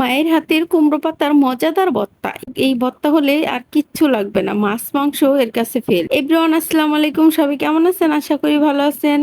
মায়ের হাতের কুমড়ো পাতার মজাদার ভর্তা। এই ভর্তা হলে আর কিচ্ছু লাগবে না, মাছ, মাংস এর কাছে ফেল এভরিওয়ান, আসসালামু আলাইকুম, সবাই কেমন আছেন? আশা করি ভালো আছেন।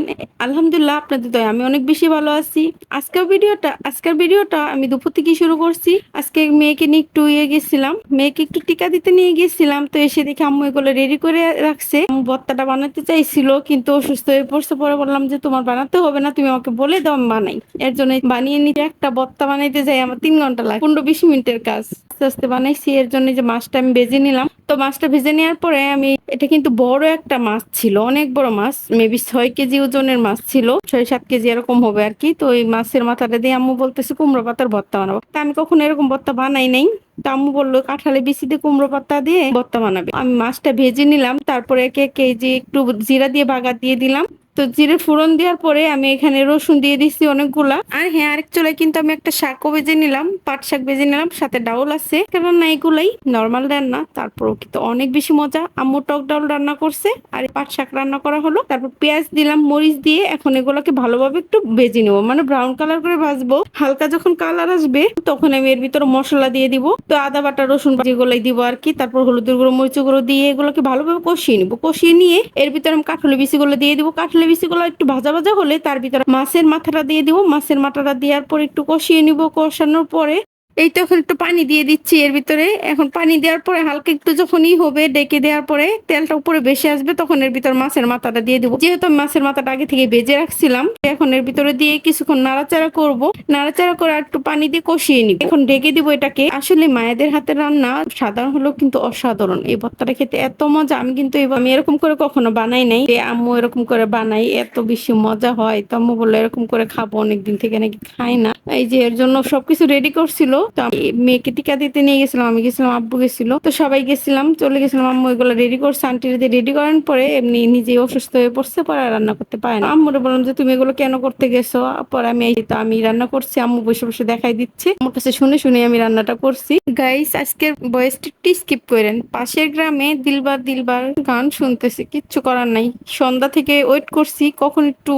আলহামদুলিল্লাহ, আপনাদের দয় আমি অনেক বেশি ভালো আছি। আজকের ভিডিওটা আজকের ভিডিওটা আমি দুপুর থেকে শুরু করছি। আজকে মেয়েকে নিয়ে একটু ইয়ে গেছিলাম। মেয়েকে একটু টিকা দিতে নিয়ে গেছিলাম, তো এসে দেখে আম্মু এগুলো রেডি করে রাখছে। ভর্তাটা বানাতে চাইছিল, কিন্তু অসুস্থ হয়ে পড়ছে। পরে বললাম যে, তোমার বানাতে হবে না, তুমি আমাকে বলে দাও, আমি বানাই। এর জন্য বানিয়ে নিতে একটা ভর্তা বানাইতে যাই, আমার তিন ঘণ্টা লাগে। পনেরো বিশ মিনিটের কাজ। আস্তে আস্তে বানাইছি, এর জন্য যে মাছটা আমি ভেজে নিলাম। তো মাছটা ভেজে নেওয়ার পরে আমি, এটা কিন্তু বড় একটা মাছ ছিল, অনেক বড় মাছ মেবি ছয় কেজি ওজনের মাছ ছিল, ছয় সাত কেজি এরকম হবে আর কি। তো এই মাছের মাথাটা দিয়ে আম্মু বলতেছে, কুমড়ো পাতার ভর্তা বানাবো। তা আমি কখনো এরকম ভর্তা বানাই নাই। তো আম্মু বলল, কাঁঠালে বেশি দিয়ে কুমড়ো পাতা দিয়ে ভর্তা বানাবে। আমি মাছটা ভেজে নিলাম, তারপরে একে এই একটু জিরা দিয়ে বাগার দিয়ে দিলাম। তো জিরে ফোড়ন দেওয়ার পরে আমি এখানে রসুন দিয়ে দিচ্ছি অনেকগুলা। আর হ্যাঁ আরেক চুলায় কিন্তু আমি একটা শাকও বেজে নিলাম, পাট শাক বেজে নিলাম, সাথে ডাউল আছে। রান্না এগুলাই নর্মাল রান্না, তারপরও কিন্তু অনেক বেশি মজা। আম্মু টক ডাউল রান্না করছে, আর পাট শাক রান্না করা হলো। তারপর পেঁয়াজ দিলাম, মরিচ দিয়ে এখন এগুলোকে ভালোভাবে একটু ভেজে নেব মানে ব্রাউন কালার করে ভাজবো। হালকা যখন কালার আসবে, তখন আমি এর ভিতরে মশলা দিয়ে দিব। তো আদা, বাটা, রসুন যেগুলোই দিব আর কি, তারপর হলুদের গুঁড়ো, মরিচের গুঁড়ো দিয়ে এগুলোকে ভালোভাবে কষিয়ে নিবো। কষিয়ে নিয়ে এর ভিতরে আমি কাঠলে বিচিগুলো দিয়ে দিব। কাঠলে বিচিগুলো একটু ভাজা ভাজা হলে তার ভিতরে মাছের মাথাটা দিয়ে দিব। মাছের মাথাটা দেওয়ার পর একটু কষিয়ে নিব। কষানোর পরে এই তো এখন একটু পানি দিয়ে দিচ্ছি এর ভিতরে। এখন পানি দেওয়ার পরে হালকা একটু যখনই হবে, ডেকে দেওয়ার পরে তেলটা উপরে বেশি আসবে, তখন এর ভিতর মাছের মাথাটা দিয়ে দেবো। যেহেতু মাছের মাথাটা আগে থেকে বেজে রাখছিলাম, এখন এর ভিতরে দিয়ে কিছুক্ষণ নাড়াচাড়া করব। নাড়াচাড়া করে একটু পানি দিয়ে কষিয়ে নিব। এখন ঢেকে দিব এটাকে। আসলে মায়েদের হাতের রান্না সাধারণ হলেও কিন্তু অসাধারণ। এই ভর্তাটা খেতে এত মজা। আমি কিন্তু আমি এরকম করে কখনো বানাই নাই। যে আম্মু এরকম করে বানাই, এত বেশি মজা হয়। তো আম্মু বলল, এরকম করে খাব, অনেকদিন থেকে নাকি খাই না। এই যে এর জন্য সবকিছু রেডি করছিল। তো মেয়েকে টিকা দিতে নিয়ে গেছিলাম, আমি গেছিলাম, আব্বু গেছিল। তো সবাই গেছিলাম, চলে গেছিলাম, আম্মু এগুলো রেডি করছে আন্টির দিয়ে রেডি করার পরে এমনি নিজেই অসুস্থ হয়ে পড়ছে, পরে রান্না করতে পারে না। আম্মুরে বললাম যে, তুমি এগুলো কেন করতে গেছো? পরে আমি এই তো আমি রান্না করছি, আম্মু বসে বসে দেখাই দিচ্ছে। আমার কাছে শুনে শুনে আমি রান্নাটা করছি। গাইস আজকের বয়সটা স্কিপ করেন। পাশের গ্রামে দিলবার দিলবার গান শুনতেছি, কিচ্ছু করার নাই। সন্ধ্যা থেকে ওয়েট করছি, কখন একটু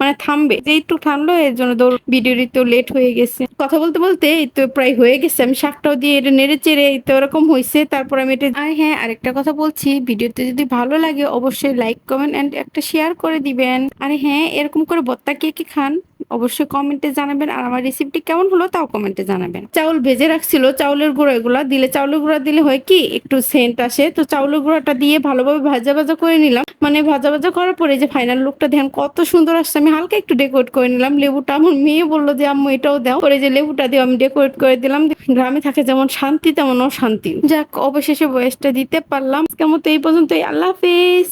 মানে থামবে। যে একটু থামলো, এর জন্য দৌড় ভিডিও দিতেও লেট হয়ে গেছে। কথা বলতে বলতে এই তো প্রায় হয়ে গেছে। আমি শাকটাও দিয়ে এটা নেড়ে চেড়ে তো ওরকম হয়েছে তারপর আমি এটা আর হ্যাঁ আরেকটা কথা বলছি। ভিডিওতে যদি ভালো লাগে, অবশ্যই লাইক কমেন্ট অ্যান্ড একটা শেয়ার করে দিবেন। আর হ্যাঁ এরকম করে বত্তা কে কি খান? অবশ্যই কমেন্টে জানাবেন। আর আমার রেসিপিটি কেমন হলো তাও কমেন্টে জানাবেন। চাউল ভেজে রাখছিল, চাউলের গুঁড়ো এগুলা দিলে, চাউলের গুঁড়া দিলে হয় কি, একটু সেন্ট আসে। তো চাউলের গুঁড়াটা দিয়ে ভালোভাবে ভাজা ভাজা করে নিলাম। মানে ভাজা ভাজা করার পরে যে ফাইনাল লুকটা ধ্যান কত সুন্দর আসছে। আমি হালকা একটু ডেকোরেট করে নিলাম। লেবুটা আমার মেয়ে বলল যে, আম্মু, এটাও দাও। পরে যে লেবুটা দিয়ে আমি ডেকোরেট করে দিলাম। গ্রামে থাকে যেমন শান্তি, তেমন অশান্তি। যাক, অবশেষে বয়সটা দিতে পারলাম। কেমন তো এই পর্যন্ত আল্লাহ হাফিজ।